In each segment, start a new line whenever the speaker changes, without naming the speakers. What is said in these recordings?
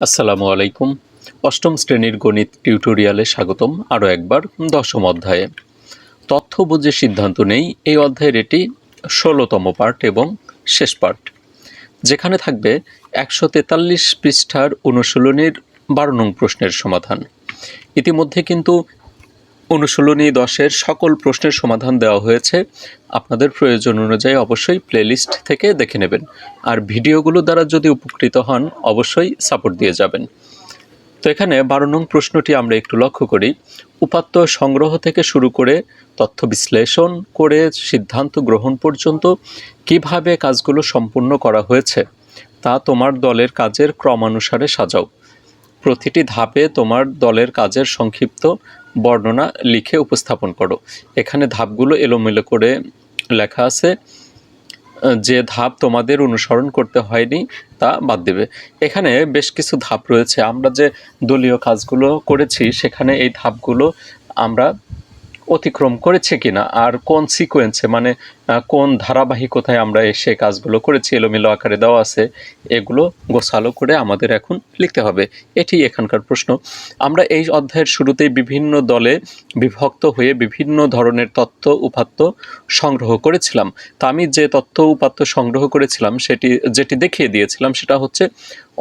আসসালামু আলাইকুম। অষ্টম শ্রেণির গণিত টিউটোরিয়ালে স্বাগতম আরও একবার দশম অধ্যায়ে। তথ্য বুঝে সিদ্ধান্ত নেই এই অধ্যায়ের এটি ষোলোতম পার্ট এবং শেষ পার্ট যেখানে থাকবে একশো তেতাল্লিশ পৃষ্ঠার অনুশীলনের বারো নং প্রশ্নের সমাধান। ইতিমধ্যে কিন্তু অনুশীলনী দশের সকল প্রশ্নের সমাধান দেওয়া হয়েছে। আপনাদের প্রয়োজন অনুযায়ী অবশ্যই প্লেলিস্ট থেকে দেখে নেবেন। আর ভিডিওগুলো দ্বারা যদি উপকৃত হন, অবশ্যই সাপোর্ট দিয়ে যাবেন। তো এখানে বারো নং প্রশ্নটি আমরা একটু লক্ষ্য করি। উপাত্ত সংগ্রহ থেকে শুরু করে তথ্য বিশ্লেষণ করে সিদ্ধান্ত গ্রহণ পর্যন্ত কীভাবে কাজগুলো সম্পূর্ণ করা হয়েছে, তা তোমার দলের কাজের ক্রমানুসারে সাজাও। প্রতিটি ধাপে তোমার দলের কাজের সংক্ষিপ্ত বর্ণনা লিখে উপস্থাপন করো। এখানে ধাপগুলো এলোমেলো করে লেখা আছে, যে ধাপ তোমাদের অনুসরণ করতে হয়নি তা বাদ দেবে। এখানে বেশ কিছু ধাপ রয়েছে। আমরা যে দলীয় কাজগুলো করেছি, সেখানে এই ধাপগুলো আমরা অতিক্রম করেছে কিনা, আর কোন সিকোয়েন্সে মানে কোন ধারাবাহিকতায় আমরা এসে কাজগুলো করেছি, এলোমেলো আকারে দেওয়া আছে, এগুলো গোছালো করে আমাদের এখন লিখতে হবে। এটি এখানকার প্রশ্ন। আমরা এই অধ্যায়ের শুরুতেই বিভিন্ন দলে বিভক্ত হয়ে বিভিন্ন ধরনের তথ্য উপাত্ত সংগ্রহ করেছিলাম। তা আমি যে তথ্য উপাত্ত সংগ্রহ করেছিলাম, সেটি, যেটি দেখিয়ে দিয়েছিলাম, সেটা হচ্ছে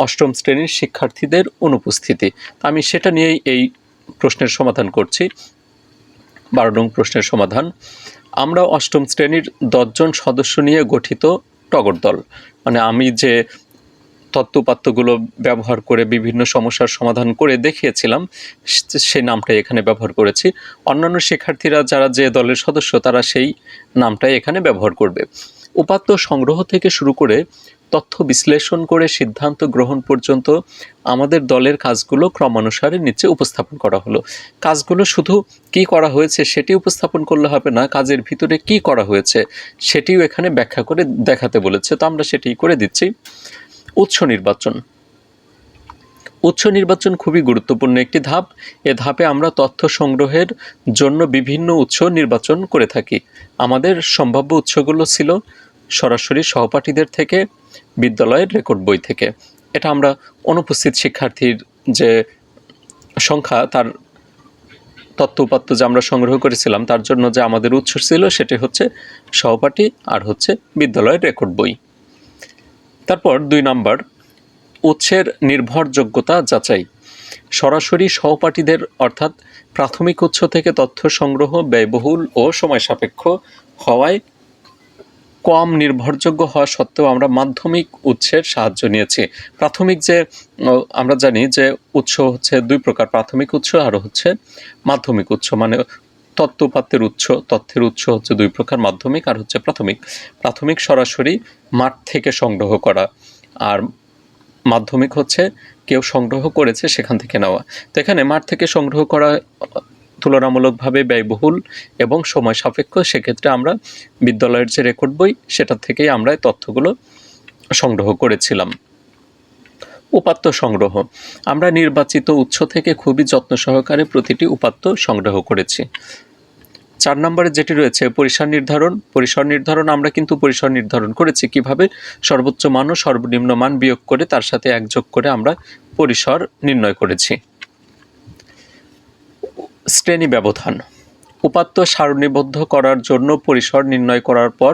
অষ্টম শ্রেণির শিক্ষার্থীদের অনুপস্থিতি। আমি সেটা নিয়েই এই প্রশ্নের সমাধান করছি। বারো নং প্রশ্নের সমাধান। আমরা অষ্টম শ্রেণির দশজন সদস্য নিয়ে গঠিত টগর দল। মানে আমি যে তত্ত্বপাত্রগুলো ব্যবহার করে বিভিন্ন সমস্যার সমাধান করে দেখিয়েছিলাম সেই নামটাই এখানে ব্যবহার করেছি। অন্যান্য শিক্ষার্থীরা যারা যে দলের সদস্য, তারা সেই নামটাই এখানে ব্যবহার করবে। উপাত্ত সংগ্রহ থেকে শুরু করে তথ্য বিশ্লেষণ করে সিদ্ধান্ত গ্রহণ পর্যন্ত আমাদের দলের কাজগুলো ক্রমানুসারে নিচে উপস্থাপন করা হলো। কাজগুলো শুধু কি করা হয়েছে সেটি উপস্থাপন করলে হবে না, কাজের ভিতরে কি করা হয়েছে সেটিও এখানে ব্যাখ্যা করে দেখাতে বলেছে। তো আমরা সেটি করে দিচ্ছি। উৎস নির্বাচন। উৎস নির্বাচন খুবই গুরুত্বপূর্ণ একটি ধাপ। এ ধাপে আমরা তথ্য সংগ্রহের জন্য বিভিন্ন উৎস নির্বাচন করে থাকি। আমাদের সম্ভাব্য উৎসগুলো ছিল সরাসরি সহপাঠীদের থেকে, বিদ্যালয়ের রেকর্ড বই থেকে। এটা আমরা অনুপস্থিত শিক্ষার্থীর যে সংখ্যা, তার তথ্য উপাত্ত যে আমরা সংগ্রহ করেছিলাম, তার জন্য যে আমাদের উৎস ছিল, সেটি হচ্ছে সহপাঠী আর হচ্ছে বিদ্যালয়ের রেকর্ড বই। তারপর দুই নাম্বার, উৎসের নির্ভরযোগ্যতা যাচাই। সরাসরি সহপাঠীদের, অর্থাৎ প্রাথমিক উৎস থেকে তথ্য সংগ্রহ ব্যয়বহুল ও সময় সাপেক্ষ হওয়ায় কম নির্ভরযোগ্য হওয়া সত্ত্বেও আমরা মাধ্যমিক উৎসের সাহায্য নিয়েছি। প্রাথমিক যে আমরা জানি যে উৎস হচ্ছে দুই প্রকার, প্রাথমিক উৎস আর হচ্ছে মাধ্যমিক উৎস। মানে তত্ত্বপাত্রের উৎস, তথ্যের উৎস হচ্ছে দুই প্রকার, মাধ্যমিক আর হচ্ছে প্রাথমিক। প্রাথমিক সরাসরি মাঠ থেকে সংগ্রহ করা আর মাধ্যমিক হচ্ছে কেউ সংগ্রহ করেছে সেখান থেকে নেওয়া। তো এখানে মাঠ থেকে সংগ্রহ করা তুলনামূলকভাবে ব্যয়বহুল এবং সময় সাপেক্ষ, সেক্ষেত্রে আমরা বিদ্যালয়ের যে রেকর্ড বই, সেটা থেকেই আমরা তথ্যগুলো সংগ্রহ করেছিলাম। উপাত্ত সংগ্রহ। আমরা নির্বাচিত উৎস থেকে খুবই যত্ন সহকারে প্রতিটি উপাত্ত সংগ্রহ করেছি। চার নম্বরে যেটি রয়েছে, পরিসর নির্ধারণ। পরিসর নির্ধারণ আমরা কিন্তু পরিসর নির্ধারণ করেছি। কীভাবে? সর্বোচ্চ মান ও সর্বনিম্ন মান বিয়োগ করে তার সাথে এক যোগ করে আমরা পরিসর নির্ণয় করেছি। শ্রেণি ব্যবধান উপাত্ত সারণীবদ্ধ করার জন্য পরিসর নির্ণয় করার পর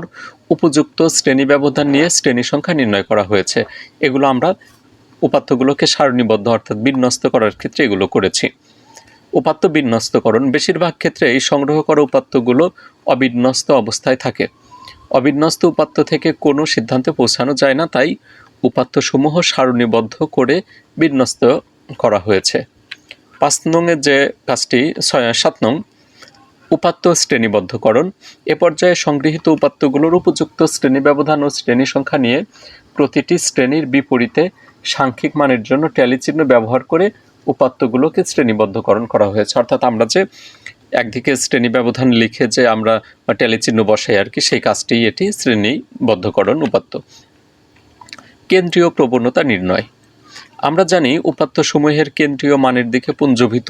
উপযুক্ত শ্রেণি ব্যবধান নিয়ে শ্রেণি সংখ্যা নির্ণয় করা হয়েছে। এগুলো আমরা উপাত্তগুলোকে সারণীবদ্ধ অর্থাৎ বিন্যস্ত করার ক্ষেত্রে এগুলো করেছি। উপাত্ত বিন্যস্তকরণ, বেশিরভাগ ক্ষেত্রে এই সংগ্রহ করা উপাত্তগুলো অবিন্যস্ত অবস্থায় থাকে। অবিন্যস্ত উপাত্ত থেকে কোনো সিদ্ধান্তে পৌঁছানো যায় না, তাই উপাত্তসমূহ সারণীবদ্ধ করে বিন্যস্ত করা হয়েছে। পাঁচ নংয়ের যে কাজটি সাত নং, উপাত্ত শ্রেণীবদ্ধকরণ। এ পর্যায়ে সংগৃহীত উপাত্তগুলোর উপযুক্ত শ্রেণি ব্যবধান ও শ্রেণি সংখ্যা নিয়ে প্রতিটি শ্রেণির বিপরীতে সাংখ্যিক মানের জন্য ট্যালি চিহ্ন ব্যবহার করে উপাত্তগুলোকে শ্রেণীবদ্ধকরণ করা হয়েছে। অর্থাৎ আমরা যে একদিকে শ্রেণি ব্যবধান লিখে যে আমরা ট্যালি চিহ্ন বসাই আর কি, সেই কাজটি এটি শ্রেণীবদ্ধকরণ উপাত্ত। কেন্দ্রীয় প্রবণতা নির্ণয়। আমরা জানি উপাত্তসমূহের কেন্দ্রীয় মানের দিকে পুঞ্জভূত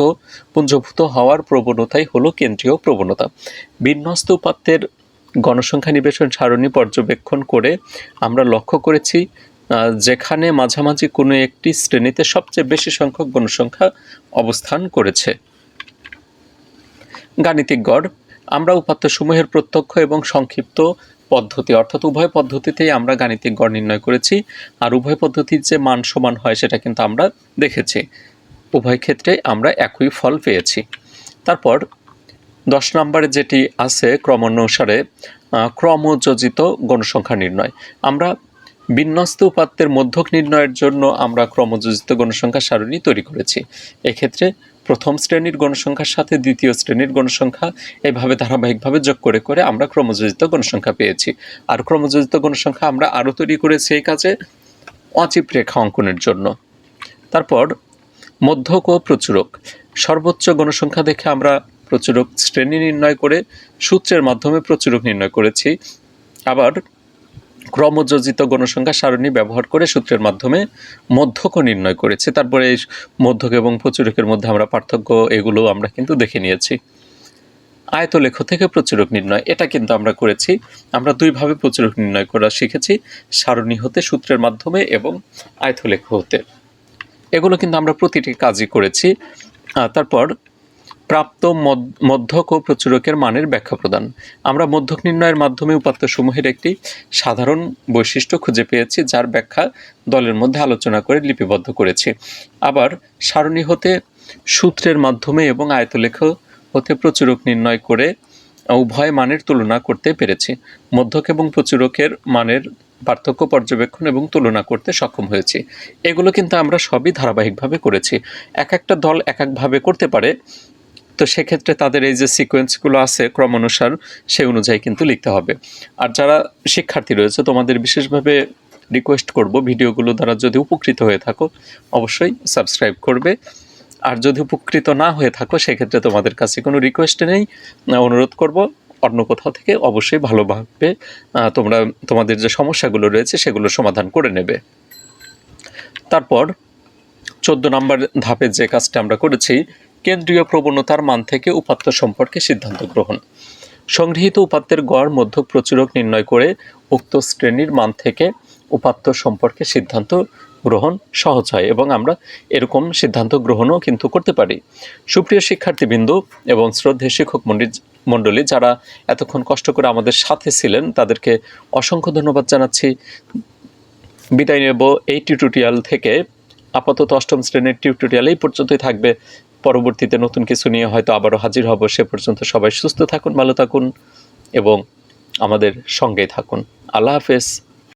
পুঞ্জভূত হওয়ার প্রবণতাই হলো কেন্দ্রীয় প্রবণতা। বিন্যস্ত উপাত্তের গণসংখ্যা নিবেশন সারণী পর্যবেক্ষণ করে আমরা লক্ষ্য করেছি যেখানে মাঝামাঝি কোনো একটি শ্রেণীতে সবচেয়ে বেশি সংখ্যক গণসংখ্যা অবস্থান করেছে। গাণিতিক গড়, আমরা উপাত্তসমূহের প্রত্যক্ষ এবং সংক্ষিপ্ত পদ্ধতি অর্থাৎ উভয় পদ্ধতিতেই আমরা গাণিতিক গড় নির্ণয় করেছি আর উভয় পদ্ধতির যে মান সমান হয় সেটা কিন্তু আমরা দেখেছি। উভয় ক্ষেত্রে আমরা একই ফল পেয়েছি। তারপর দশ নম্বরে যেটি আছে ক্রমানুসারে আহ, ক্রমযোজিত গণসংখ্যা নির্ণয়। আমরা বিন্যস্ত উপাত্তের মধ্যক নির্ণয়ের জন্য আমরা ক্রমযোজিত গণসংখ্যা সারণী তৈরি করেছি। এক্ষেত্রে প্রথম শ্রেণির গণসংখ্যার সাথে দ্বিতীয় শ্রেণির গণসংখ্যা এভাবে ধারাবাহিকভাবে যোগ করে করে আমরা ক্রমযোজিত গণসংখ্যা পেয়েছি। আর ক্রমযোজিত গণসংখ্যা আমরা আরও তৈরি করেছি এই কাজে অচিপ রেখা অঙ্কনের জন্য। তারপর মধ্যক ও প্রচুরক। সর্বোচ্চ গণসংখ্যা দেখে আমরা প্রচুরক শ্রেণি নির্ণয় করে সূত্রের মাধ্যমে প্রচুরক নির্ণয় করেছি। আবার ক্রমযোজিত গণসংখ্যা সারণী ব্যবহার করে সূত্রের মাধ্যমে মধ্যকও নির্ণয় করেছি। তারপরে এই মধ্যক এবং প্রচুরকের মধ্যে আমরা পার্থক্য এগুলো আমরা কিন্তু দেখে নিয়েছি। আয়তলেখ থেকে প্রচুরক নির্ণয়, এটা কিন্তু আমরা করেছি। আমরা দুইভাবে প্রচুরক নির্ণয় করা শিখেছি, সারণী হতে, সূত্রের মাধ্যমে এবং আয়তলেখ হতে। এগুলো কিন্তু আমরা প্রতিটি কাজই করেছি। তারপর প্রাপ্ত মধ্যক ও প্রচুরকের মানের ব্যাখ্যা প্রদান। আমরা মধ্যক নির্ণয়ের মাধ্যমে উপাত্তসমূহের একটি সাধারণ বৈশিষ্ট্য খুঁজে পেয়েছি, যার ব্যাখ্যা দলের মধ্যে আলোচনা করে লিপিবদ্ধ করেছি। আবার সারণী হতে সূত্রের মাধ্যমে এবং আয়তলেখ হতে প্রচুরক নির্ণয় করে উভয় মানের তুলনা করতে পেরেছি। মধ্যক এবং প্রচুরকের মানের পার্থক্য পর্যবেক্ষণ এবং তুলনা করতে সক্ষম হয়েছি। এগুলো কিন্তু আমরা সবই ধারাবাহিকভাবে করেছি। এক একটা দল এক একভাবে করতে পারে তো সেক্ষেত্রে তাদের এই যে সিকোয়েন্সগুলো আছে ক্রমানুসার, সেই অনুযায়ী কিন্তু লিখতে হবে। আর যারা শিক্ষার্থী রয়েছে, তোমাদের বিশেষভাবে রিকোয়েস্ট করব, ভিডিওগুলো দ্বারা যদি উপকৃত হয়ে থাকো, অবশ্যই সাবস্ক্রাইব করবে। আর যদি উপকৃত না হয়ে থাকো, সেক্ষেত্রে তোমাদের কাছে কোনো রিকোয়েস্ট নেই। অনুরোধ করব, অন্য কোথাও থেকে অবশ্যই ভালোভাবে তোমরা, তোমাদের যে সমস্যাগুলো রয়েছে, সেগুলো সমাধান করে নেবে। তারপর চোদ্দ নম্বর ধাপের যে কাজটা আমরা করেছি কেন্দ্রীয় প্রবণতার মান থেকে উপাত্ত সম্পর্কে সিদ্ধান্ত গ্রহণ। সংগৃহীত উপাত্তের গড় মধ্যক প্রচুরক নির্ণয় করে উক্ত শ্রেণির মান থেকে উপাত্ত সম্পর্কে সিদ্ধান্ত গ্রহণ সহজ হয় এবং আমরা এরকম সিদ্ধান্ত গ্রহণও কিন্তু করতে পারি। সুপ্রিয় শিক্ষার্থীবৃন্দ এবং শ্রদ্ধেয় শিক্ষক মণ্ডলী যারা এতক্ষণ কষ্ট করে আমাদের সাথে ছিলেন, তাদেরকে অসংখ্য ধন্যবাদ জানাচ্ছি। বিদায় নেব এই টিউটোরিয়াল থেকে। আপাতত অষ্টম শ্রেণির টিউটোরিয়াল এই পর্যন্তই থাকবে। পরবর্তীতে নতুন কিছু নিয়ে হয়তো আবারও হাজির হব। সে পর্যন্ত সবাই সুস্থ থাকুন, ভালো থাকুন এবং আমাদের সঙ্গেই থাকুন। আল্লাহ হাফেজ।